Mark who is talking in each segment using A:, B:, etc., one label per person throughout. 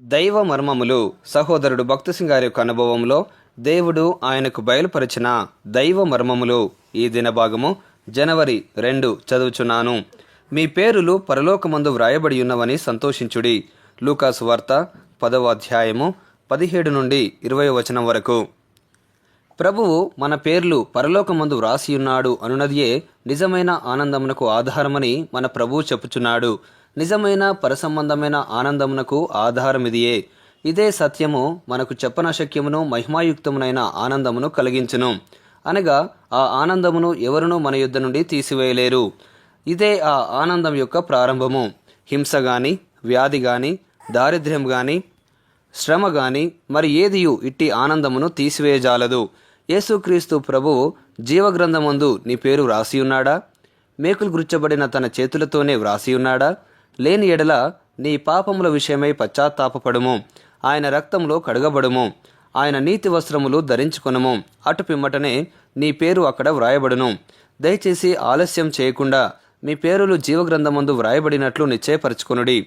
A: దైవ మర్మములు సహోదరుడు భక్తసింగ్ గారి యొక్క అనుభవంలో దేవుడు ఆయనకు బయలుపరిచిన దైవ మర్మములు ఈ దినభాగము జనవరి రెండు చదువుచున్నాను. మీ పేరులు పరలోకమందు వ్రాయబడి ఉన్నవని సంతోషించుడి. లూకాసు వార్త పదవ అధ్యాయము పదిహేడు నుండి ఇరవై వచనం వరకు. ప్రభువు మన పేర్లు పరలోకమందు వ్రాసియున్నాడు అనునదియే నిజమైన ఆనందమునకు ఆధారమని మన ప్రభువు చెప్పుచున్నాడు. నిజమైన పరసంబంధమైన ఆనందమునకు ఆధారమిదియే. ఇదే సత్యము మనకు చెప్పనశక్యమును మహిమాయుక్తమునైన ఆనందమును కలిగించును. అనగా ఆ ఆనందమును ఎవరునూ మన యుద్ధ నుండి తీసివేయలేరు. ఇదే ఆ ఆనందం యొక్క ప్రారంభము. హింస గాని వ్యాధి గాని దారిద్ర్యం గాని శ్రమ గాని మరి ఏదియు ఇట్టి ఆనందమును తీసివేయజాలదు. యేసుక్రీస్తు ప్రభువు జీవగ్రంథమందు నీ పేరు వ్రాసియున్నాడా? మేకులు గుర్చబడిన తన చేతులతోనే వ్రాసియున్నాడా? లేని ఎడల నీ పాపముల విషయమై పశ్చాత్తాపపడుము. ఆయన రక్తంలో కడగబడుము. ఆయన నీతి వస్త్రములు ధరించుకొనుము. అటు పిమ్మటనే నీ పేరు అక్కడ వ్రాయబడును. దయచేసి ఆలస్యం చేయకుండా మీ పేరులు జీవగ్రంథమందు వ్రాయబడినట్లు నిశ్చయపరచుకొనుడి.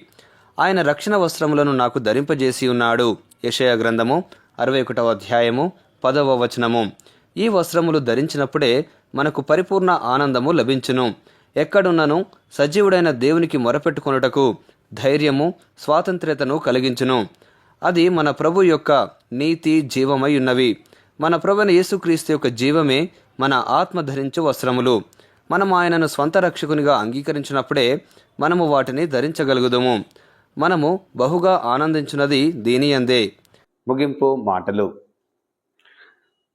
A: ఆయన రక్షణ వస్త్రములను నాకు ధరింపజేసి ఉన్నాడు. యషయ గ్రంథము అరవై ఒకటవ అధ్యాయము పదవ వచనము. ఈ వస్త్రములు ధరించినప్పుడే మనకు పరిపూర్ణ ఆనందము లభించును. ఎక్కడున్నను సజీవుడైన దేవునికి మొరపెట్టుకొనుటకు ధైర్యము స్వాతంత్ర్యతను కలిగించును. అది మన ప్రభు యొక్క నీతి జీవమై ఉన్నవి. మన ప్రభుని యేసుక్రీస్తు యొక్క జీవమే మన ఆత్మ ధరించు వస్త్రములు. మనం ఆయనను స్వంత రక్షకునిగా అంగీకరించినప్పుడే మనము వాటిని ధరించగలుగుదము. మనము బహుగా ఆనందించున్నది దీనియందే. ముగింపు మాటలు.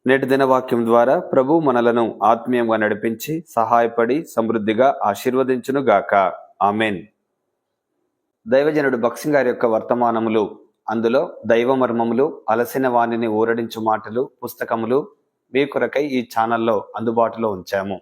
A: నేటి దినవాక్యం ద్వారా ప్రభు మనలను ఆత్మీయంగా నడిపించి సహాయపడి సమృద్ధిగా ఆశీర్వదించును గాక ఆమెన్. దైవజనుడు బక్సింగ్ గారి యొక్క వర్తమానములు అందులో దైవ మర్మములు అలసిన వాణిని ఊరడించు మాటలు పుస్తకములు మీ కొరకై ఈ ఛానల్లో అందుబాటులో ఉంచాము.